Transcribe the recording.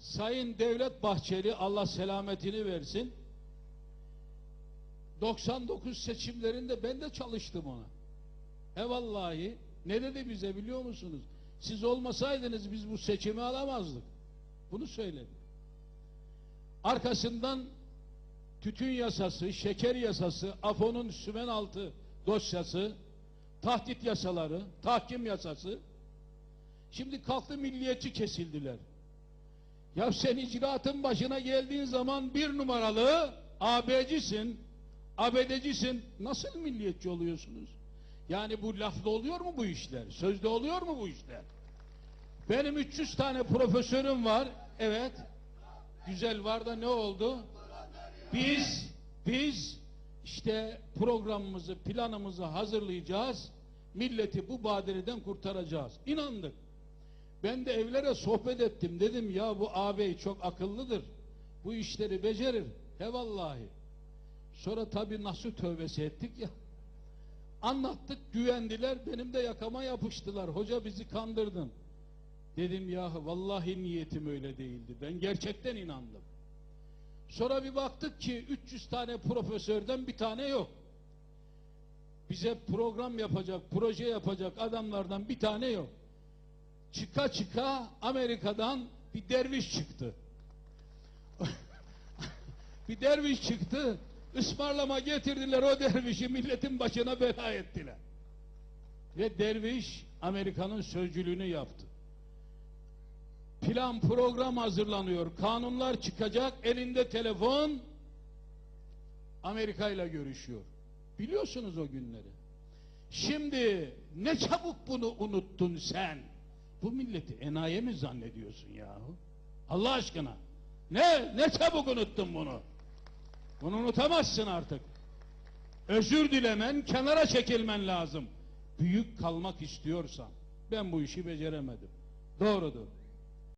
Sayın Devlet Bahçeli Allah selametini versin. 99 seçimlerinde ben de çalıştım ona. E vallahi ne dedi bize biliyor musunuz? Siz olmasaydınız biz bu seçimi alamazdık. Bunu söyledi. Arkasından tütün yasası, şeker yasası, AFO'nun sümen altı dosyası, tahdit yasaları, tahkim yasası. Şimdi kalktı milliyetçi kesildiler. Ya sen icraatın başına geldiğin zaman bir numaralı AB'cisin, ABD'cisin. Nasıl milliyetçi oluyorsunuz? Yani bu lafla oluyor mu bu işler? Sözde oluyor mu bu işler? Benim 300 tane profesörüm var. Evet. Güzel var da ne oldu? Biz biz işte programımızı, planımızı hazırlayacağız. Milleti bu badireden kurtaracağız. İnandık. Ben de evlere sohbet ettim. Dedim ya bu ağabey çok akıllıdır. Bu işleri becerir. He vallahi. Sonra tabii nasıl tövbesi ettik ya. Anlattık, güvendiler. Benim de yakama yapıştılar. Hoca bizi kandırdın. Dedim ya vallahi niyetim öyle değildi. Ben gerçekten inandım. Sonra bir baktık ki 300 tane profesörden bir tane yok. Bize program yapacak, proje yapacak adamlardan bir tane yok. Çıka çıka Amerika'dan bir derviş çıktı. bir derviş çıktı. Ismarlama getirdiler o dervişi milletin başına bela ettiler. Ve derviş Amerika'nın sözcülüğünü yaptı. Plan program hazırlanıyor. Kanunlar çıkacak. Elinde telefon. Amerika ile görüşüyor. Biliyorsunuz o günleri. Şimdi ne çabuk bunu unuttun sen. Bu milleti enayi mi zannediyorsun yahu? Allah aşkına. Ne? Ne çabuk unuttun bunu? Bunu unutamazsın artık. Özür dilemen, kenara çekilmen lazım. Büyük kalmak istiyorsan. Ben bu işi beceremedim. Doğrudur.